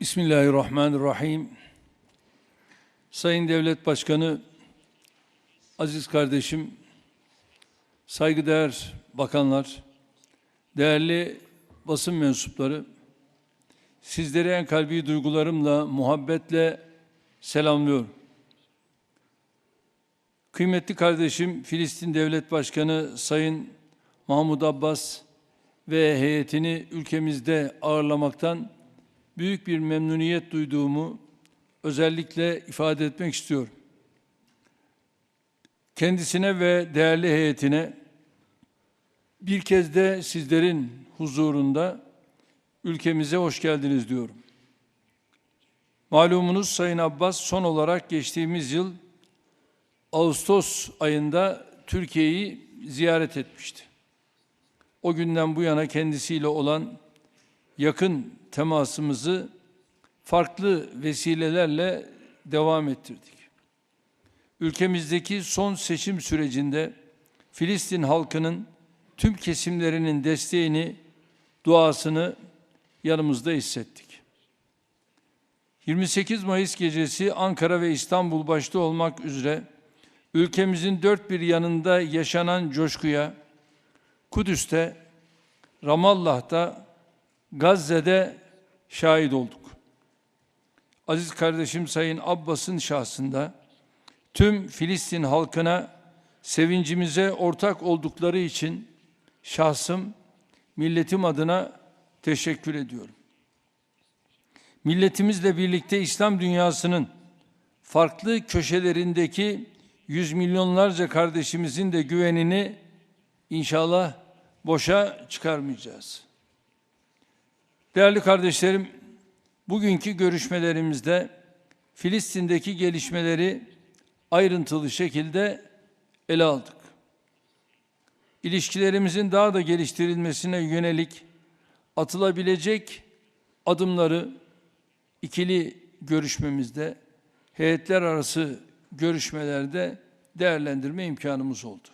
Bismillahirrahmanirrahim. Sayın Devlet Başkanı, aziz kardeşim, saygıdeğer bakanlar, değerli basın mensupları, sizleri en kalbi duygularımla, muhabbetle selamlıyorum. Kıymetli kardeşim Filistin Devlet Başkanı Sayın Mahmud Abbas ve heyetini ülkemizde ağırlamaktan büyük bir memnuniyet duyduğumu özellikle ifade etmek istiyorum. Kendisine ve değerli heyetine bir kez de sizlerin huzurunda ülkemize hoş geldiniz diyorum. Malumunuz Sayın Abbas son olarak geçtiğimiz yıl Ağustos ayında Türkiye'yi ziyaret etmişti. O günden bu yana kendisiyle olan yakın temasımızı farklı vesilelerle devam ettirdik. Ülkemizdeki son seçim sürecinde Filistin halkının tüm kesimlerinin desteğini, duasını yanımızda hissettik. 28 Mayıs gecesi Ankara ve İstanbul başta olmak üzere ülkemizin dört bir yanında yaşanan coşkuya Kudüs'te, Ramallah'ta, Gazze'de şahit olduk. Aziz kardeşim Sayın Abbas'ın şahsında tüm Filistin halkına sevincimize ortak oldukları için şahsım, milletim adına teşekkür ediyorum. Milletimizle birlikte İslam dünyasının farklı köşelerindeki yüz milyonlarca kardeşimizin de güvenini inşallah boşa çıkarmayacağız. Değerli kardeşlerim, bugünkü görüşmelerimizde Filistin'deki gelişmeleri ayrıntılı şekilde ele aldık. İlişkilerimizin daha da geliştirilmesine yönelik atılabilecek adımları ikili görüşmemizde, heyetler arası görüşmelerde değerlendirme imkanımız oldu.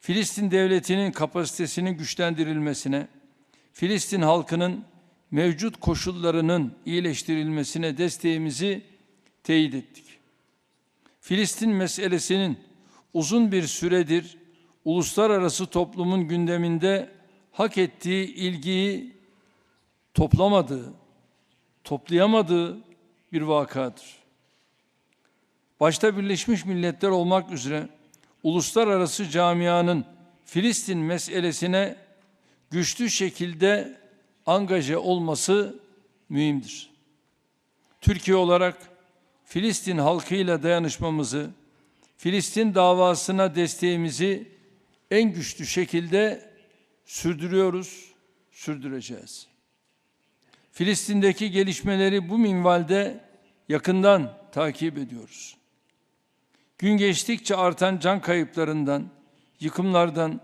Filistin devletinin kapasitesinin güçlendirilmesine, Filistin halkının mevcut koşullarının iyileştirilmesine desteğimizi teyit ettik. Filistin meselesinin uzun bir süredir uluslararası toplumun gündeminde hak ettiği ilgiyi toplamadığı, toplayamadığı bir vakadır. Başta Birleşmiş Milletler olmak üzere uluslararası camianın Filistin meselesine güçlü şekilde angaje olması mühimdir. Türkiye olarak Filistin halkıyla dayanışmamızı, Filistin davasına desteğimizi en güçlü şekilde sürdürüyoruz, sürdüreceğiz. Filistin'deki gelişmeleri bu minvalde yakından takip ediyoruz. Gün geçtikçe artan can kayıplarından, yıkımlardan,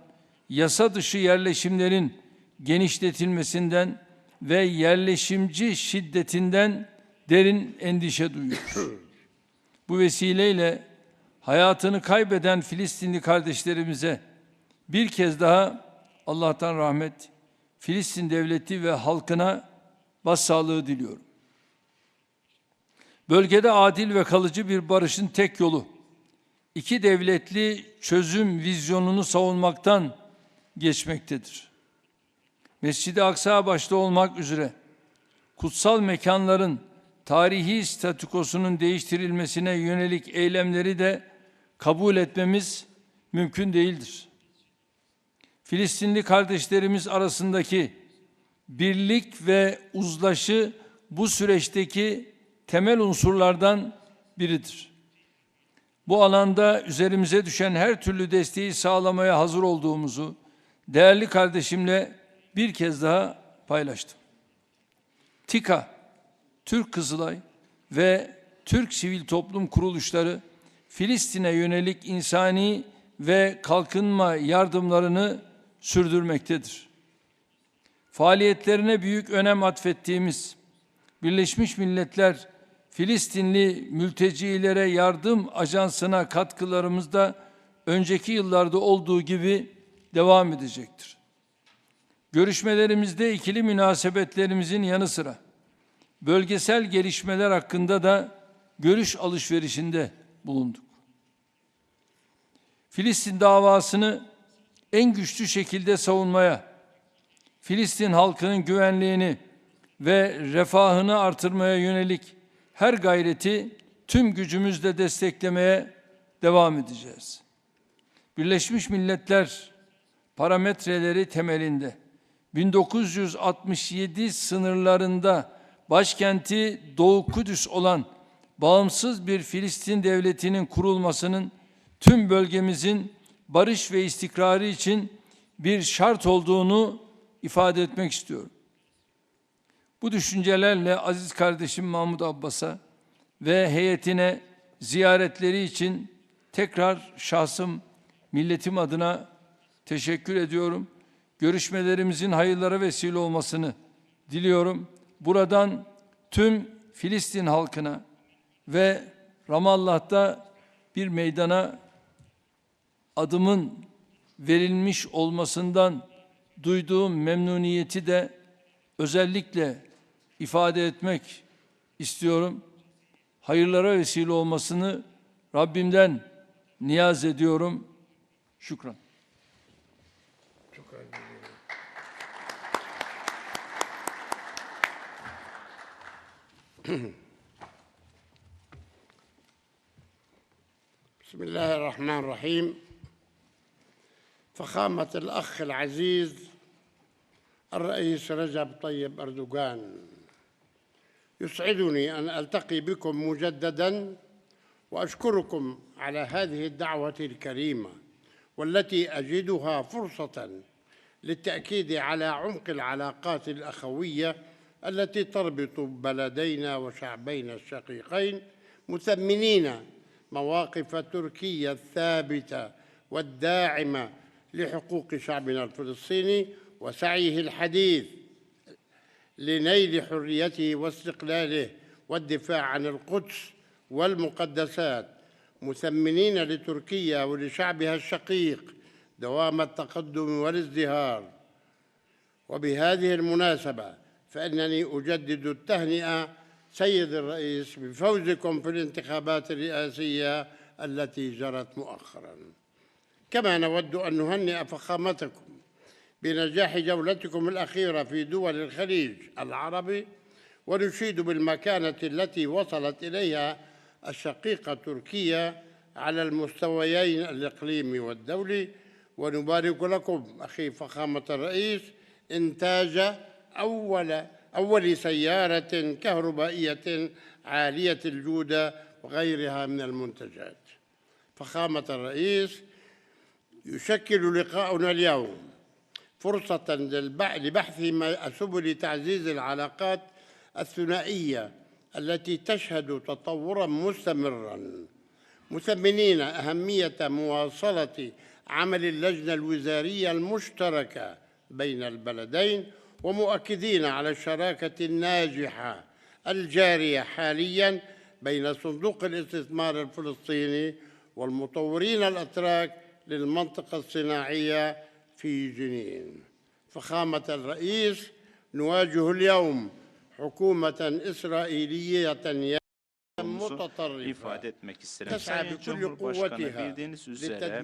yasa dışı yerleşimlerin genişletilmesinden ve yerleşimci şiddetinden derin endişe duyuyoruz. Bu vesileyle hayatını kaybeden Filistinli kardeşlerimize bir kez daha Allah'tan rahmet, Filistin devleti ve halkına başsağlığı diliyorum. Bölgede adil ve kalıcı bir barışın tek yolu, iki devletli çözüm vizyonunu savunmaktan geçmektedir. Mescid-i Aksa başta olmak üzere kutsal mekanların tarihi statükosunun değiştirilmesine yönelik eylemleri de kabul etmemiz mümkün değildir. Filistinli kardeşlerimiz arasındaki birlik ve uzlaşı bu süreçteki temel unsurlardan biridir. Bu alanda üzerimize düşen her türlü desteği sağlamaya hazır olduğumuzu değerli kardeşimle bir kez daha paylaştım. TİKA, Türk Kızılay ve Türk sivil toplum kuruluşları Filistin'e yönelik insani ve kalkınma yardımlarını sürdürmektedir. Faaliyetlerine büyük önem atfettiğimiz Birleşmiş Milletler Filistinli mültecilere yardım ajansına katkılarımız da önceki yıllarda olduğu gibi devam edecektir. Görüşmelerimizde ikili münasebetlerimizin yanı sıra bölgesel gelişmeler hakkında da görüş alışverişinde bulunduk. Filistin davasını en güçlü şekilde savunmaya, Filistin halkının güvenliğini ve refahını artırmaya yönelik her gayreti tüm gücümüzle desteklemeye devam edeceğiz. Birleşmiş Milletler parametreleri temelinde 1967 sınırlarında başkenti Doğu Kudüs olan bağımsız bir Filistin devletinin kurulmasının tüm bölgemizin barış ve istikrarı için bir şart olduğunu ifade etmek istiyorum. Bu düşüncelerle aziz kardeşim Mahmut Abbas'a ve heyetine ziyaretleri için tekrar şahsım milletim adına teşekkür ediyorum. Görüşmelerimizin hayırlara vesile olmasını diliyorum. Buradan tüm Filistin halkına ve Ramallah'ta bir meydana adımın verilmiş olmasından duyduğum memnuniyeti de özellikle ifade etmek istiyorum. Hayırlara vesile olmasını Rabbimden niyaz ediyorum. Şükran. بسم الله الرحمن الرحيم. فخامة الأخ العزيز الرئيس رجب طيب أردوغان. يسعدني أن ألتقي بكم مجددا وأشكركم على هذه الدعوة الكريمة والتي أجدها فرصة للتأكيد على عمق العلاقات الأخوية التي تربط بلدينا وشعبينا الشقيقين مثمنين مواقف تركيا الثابتة والداعمة لحقوق شعبنا الفلسطيني وسعيه الحديث لنيل حريته واستقلاله والدفاع عن القدس والمقدسات. مثمنين لتركيا ولشعبها الشقيق دوام التقدم والازدهار. وبهذه المناسبة فإنني أجدد التهنئة سيد الرئيس بفوزكم في الانتخابات الرئاسية التي جرت مؤخرا. كما نود أن نهنئ فخامتكم بنجاح جولتكم الأخيرة في دول الخليج العربي ونشيد بالمكانة التي وصلت إليها الشقيقة تركيا على المستويين الإقليمي والدولي. ونبارك لكم أخي فخامة الرئيس إنتاج أول أول سيارة كهربائية عالية الجودة وغيرها من المنتجات. فخامة الرئيس يشكل لقاؤنا اليوم فرصة لبحث سبل تعزيز العلاقات الثنائية التي تشهد تطورا مستمرا. مثمنين أهمية مواصلة عمل اللجنة الوزارية المشتركة بين البلدين ومؤكدين على الشراكة الناجحة الجارية حاليا بين صندوق الاستثمار الفلسطيني والمطورين الأتراك للمنطقة الصناعية في جنين. فخامة الرئيس نواجه اليوم حكومة إسرائيلية ifade etmek isterim. Sayın Cumhurbaşkanı bildiğiniz üzere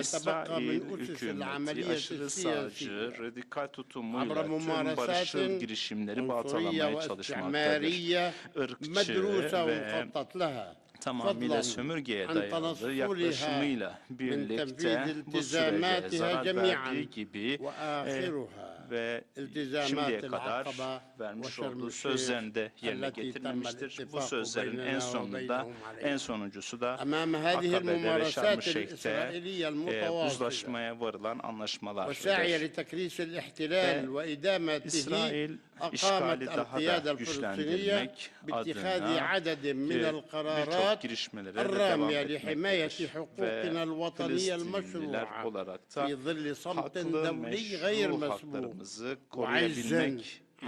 İsrail hükümeti aşırı sağcı, radikal tutumuyla tüm barışçıl girişimleri baltalamaya çalışmaktadır. Irkçı ve tamamıyla sömürgeye dayalı yaklaşımıyla birlikte bu sürece zarar verdiği gibi e, ve şimdiye kadar vermiş olduğu sözlerinde yerine getirmemiştir. Bu sözlerin en sonunda en sonuncusu da Akabe'de ve Şarm-ı Şeyh'te e, uzlaşmaya varılan anlaşmalardır. Ve İsrail أقامت القيادة الفلسطينية باتخاذ عدد من القرارات الرامية لحماية حقوقنا الوطنية المشروعة في ظل صمت دولي غير مسبوق. وعجز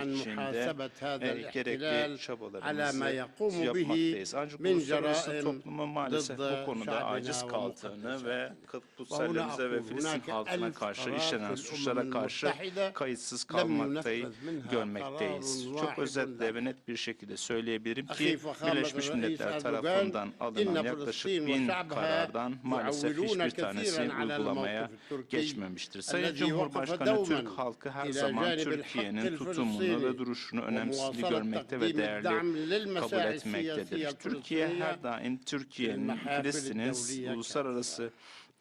içinde e, gerekli çabalarımızı yapmaktayız. Ancak uluslararası toplumu maalesef bu konuda aciz kaldığını ve kutsallarımıza ve Filistin halkına karşı işlenen suçlara karşı kayıtsız kalmaktayı görmekteyiz. Çok özetle ve net bir şekilde söyleyebilirim ki Birleşmiş Milletler tarafından alınan yaklaşık bin karardan maalesef hiçbir tanesi uygulamaya geçmemiştir. Sayın Cumhurbaşkanı Türk halkı her zaman Türkiye'nin tutumunu duruşunu ve duruşunu önemsizliği görmekte ve değerli kabul etmektedir. Türkiye her daim Türkiye'nin Filistin'in uluslararası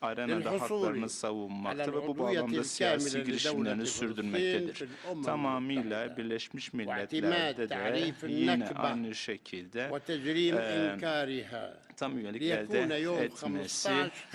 arenada haklarını savunmakta ve bu bağlamda siyasi girişimlerini sürdürmektedir. Tamamıyla Birleşmiş Milletler'de de yine aynı şekilde e, tam üyelik elde etmesi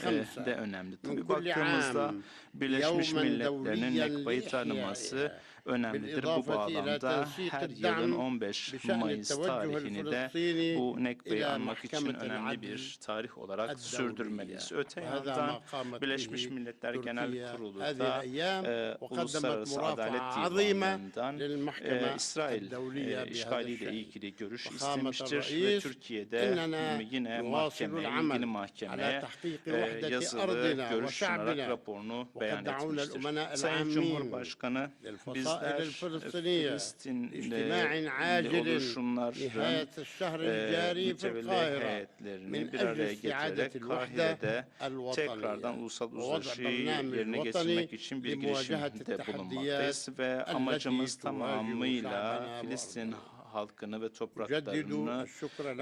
e, de önemli. Tabii baktığımızda Birleşmiş Milletler'in nekbayı tanıması önemlidir. Bu bağlamda her yılın 15 Mayıs tarihini de bu Nekbe'yi anmak için önemli bir tarih olarak sürdürmeliyiz. Öte yandan Birleşmiş Milletler Genel Kurulu da e, Uluslararası Adalet Divanı'ndan e, İsrail e, işgaliyle ilgili görüş istemiştir ve Türkiye'de yine mahkemeye, ilgili mahkemeye e, yazılı görüş sunarak raporunu beyan etmiştir. Sayın Cumhurbaşkanı biz krizler, Filistin ile oluşumlar, e, mütevelli heyetlerini bir araya getirerek Kahire'de tekrardan ulusal uzlaşıyı yerine getirmek için bir girişimde bulunmaktayız ve amacımız tamamıyla Filistin halkını ve topraklarını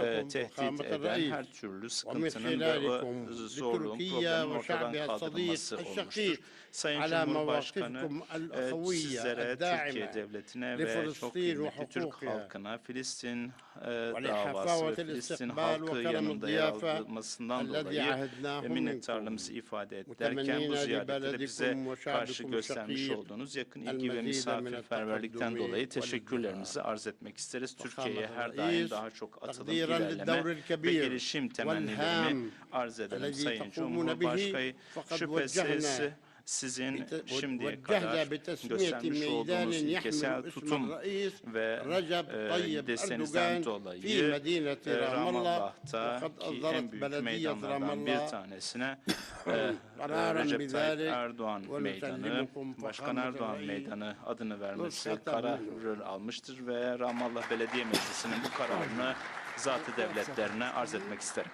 e, tehdit eden her türlü sıkıntının ve o zorluğun problemin ortadan kaldırılması olmuştur. Sayın Cumhurbaşkanı e, sizlere, Türkiye Devleti'ne ve çok kıymetli Türk halkına Filistin e, davası ve Filistin halkı yanında yer almasından dolayı minnettarlığımızı ifade ederken bu ziyaretle bize karşı göstermiş olduğunuz yakın ilgi ve misafirperverlikten dolayı teşekkürlerimizi arz etmek isterim gösterisi Türkiye'ye her daim daha çok atılım, ilerleme ve gelişim temennilerimi arz ederim Sayın Cumhurbaşkanı. Şüphesiz sizin şimdiye kadar göstermiş olduğunuz ilkesel tutum ve e, desenizden dolayı e, Ramallah'ta ki en büyük meydanlardan bir tanesine e, e Recep Tayyip Erdoğan Meydanı, Başkan Erdoğan Meydanı adını vermesi karar almıştır ve Ramallah Belediye Meclisi'nin bu kararını Zat-ı Devletlerine arz etmek isterim.